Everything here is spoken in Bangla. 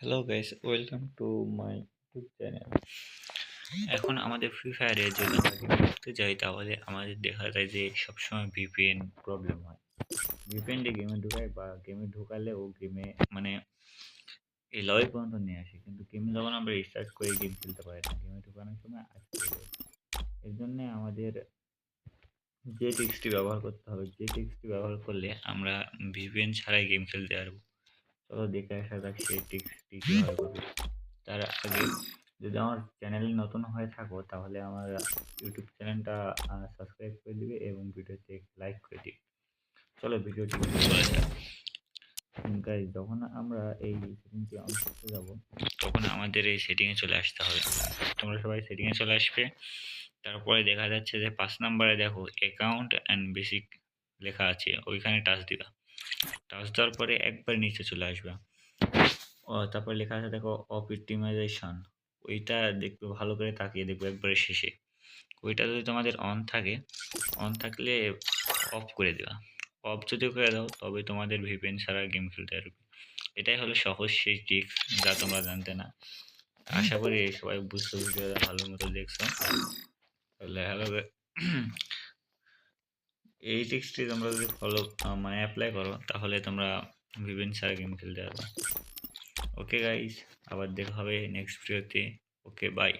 Hello guys welcome to my YouTube channel এখন আমাদের ফ্রি ফায়ারে যদি গেম করতে যাই, তাহলে আমাদের দেখা যায় যে সবসময় ভিপিএন প্রবলেম হয়। ভিপিএন দিয়ে গেমে ঢুকায় বা গেমে ঢুকালেও গেমে মানে এই লবি পর্যন্ত নিয়ে আসে। কিন্তু গেমে যখন আমরা রিস্টার্ট করে গেম খেলতে পারি না। গেমে ঢুকানোর সময় যায় এর জন্য আমাদের যে টিক্সটি ব্যবহার করতে হবে, যে টিক্সটি ব্যবহার করলে আমরা ভিপিএন ছাড়াই গেম খেলতে পারব। চলো দেখে আসা যাক সেই টিক্সটি কীভাবে করবে তার আগে, যদি আমার চ্যানেলে নতুন হয়ে থাকো, তাহলে আমার ইউটিউব চ্যানেলটা সাবস্ক্রাইব করে দিবে এবং ভিডিওতে লাইক করে দিবে। চলো ভিডিওটি গাইজ যখন আমরা এই সেটিংটি অন করতে যাব, তখন আমাদের এই সেটিংয়ে চলে আসতে হবে। তোমরা সবাই সেটিংয়ে চলে আসবে। তারপরে দেখা যাচ্ছে যে পাঁচ নম্বরে দেখো অ্যাকাউন্ট অ্যান্ড বেসিক লেখা আছে। ওইখানে টাচ দিবা। টাচ দেওয়ার পরে একবার নিচে চলে আসবে। ও, তারপর লেখা আছে, দেখো অপটিমাইজেশন ওইটা দেখবে, ভালো করে তাকিয়ে দেখবে একবারে শেষে। ওইটা যদি তোমাদের অন থাকে অন থাকলে অফ করে দেওয়া অফ যদি করে দাও, তবে তোমাদের ভিপিএন ছাড়া গেম খেলতে পারবে। এটাই হলো সহজ, সেই ট্রিক্স যা তোমরা জানতে না। আশা করি সবাই বুঝতে ভিডিওটা ভালো মতো দেখছ। তাহলে হ্যালো এই টেক্সটি তোমরা যদি ফলো মানে অ্যাপ্লাই করো, তাহলে তোমরা বিভিন্ন সারা গেম খেলতে পারবে। ওকে গাইস আবার দেখা হবে নেক্সট ভিডিওতে ওকে বাই